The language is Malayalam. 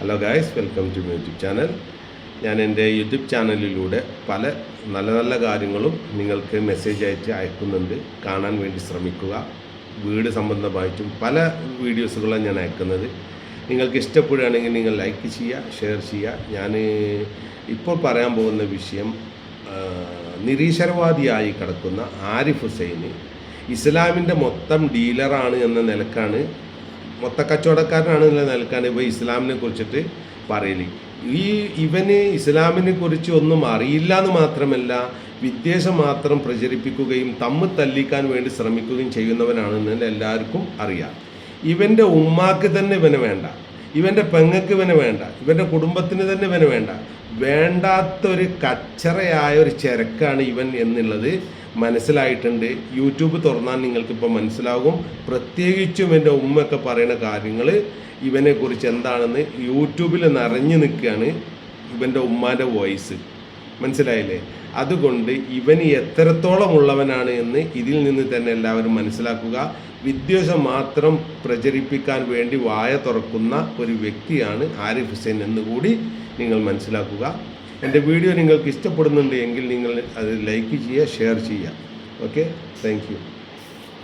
Hello guys welcome to my YouTube channel ഞാൻ എന്റെ യൂട്യൂബ് ചാനലിലൂടെ പല നല്ല നല്ല കാര്യങ്ങളും നിങ്ങൾക്ക് മെസ്സേജ് അയച്ച് അയക്കുന്നുണ്ട്. കാണാൻ വേണ്ടി ശ്രമിക്കുക. വീട് സംബന്ധമായിട്ടും പല വീഡിയോസുകളാണ് ഞാൻ അയക്കുന്നത്. നിങ്ങൾക്ക് ഇഷ്ടപ്പെടുകയാണെങ്കിൽ നിങ്ങൾ ലൈക്ക് ചെയ്യുക ഷെയർ ചെയ്യുക. ഞാൻ ഇപ്പോൾ പറയാൻ പോകുന്ന വിഷയം നിരീശ്വരവാദിയായി കിടക്കുന്ന ആരിഫ് ഹുസൈന്. ഇസ്ലാമിന്റെ മൊത്തം ഡീലറാണ് എന്ന നിലക്കാണ് മൊത്ത കച്ചവടക്കാരനാണ് എന്നുള്ള നിലക്കാണ് ഇപ്പോൾ ഇസ്ലാമിനെ കുറിച്ചിട്ട് പറയൽ. ഈ ഇവന് ഇസ്ലാമിനെ കുറിച്ച് ഒന്നും അറിയില്ല എന്ന് മാത്രമല്ല വിദ്വേഷം മാത്രം പ്രചരിപ്പിക്കുകയും തമ്മിൽ തല്ലിക്കാൻ വേണ്ടി ശ്രമിക്കുകയും ചെയ്യുന്നവനാണെന്ന് എല്ലാവർക്കും അറിയാം. ഇവന്റെ ഉമ്മാക്ക് തന്നെ ഇവന് വേണ്ട. ഇവന്റെ പെങ്ങക്ക് ഇവന് വേണ്ട. ഇവന്റെ കുടുംബത്തിന് തന്നെ ഇവന് വേണ്ട. വേണ്ടാത്തൊരു കച്ചറയായ ഒരു ചരക്കാണ് ഇവൻ എന്നുള്ളത് മനസ്സിലായിട്ടുണ്ട്. യൂട്യൂബ് തുറന്നാൽ നിങ്ങൾക്കിപ്പോൾ മനസ്സിലാകും. പ്രത്യേകിച്ചും എന്റെ ഉമ്മയൊക്കെ പറയുന്ന കാര്യങ്ങൾ ഇവനെക്കുറിച്ച് എന്താണെന്ന് യൂട്യൂബിൽ നിറഞ്ഞു നിൽക്കുകയാണ് ഇവന്റെ ഉമ്മാന്റെ വോയിസ്. മനസ്സിലായില്ലേ? അതുകൊണ്ട് ഇവൻ എത്രത്തോളം ഉള്ളവനാണ് എന്ന് ഇതിൽ നിന്ന് തന്നെ എല്ലാവരും മനസ്സിലാക്കുക. വിദ്വേഷം മാത്രം പ്രചരിപ്പിക്കാൻ വേണ്ടി വായ തുറക്കുന്ന ഒരു വ്യക്തിയാണ് ആരിഫ് ഹുസൈൻ എന്നുകൂടി നിങ്ങൾ മനസ്സിലാക്കുക. എന്റെ വീഡിയോ നിങ്ങൾക്ക് ഇഷ്ടപ്പെടുന്നുണ്ട് എങ്കിൽ നിങ്ങൾ അത് ലൈക്ക് ചെയ്യുക ഷെയർ ചെയ്യുക. ഓക്കെ? താങ്ക്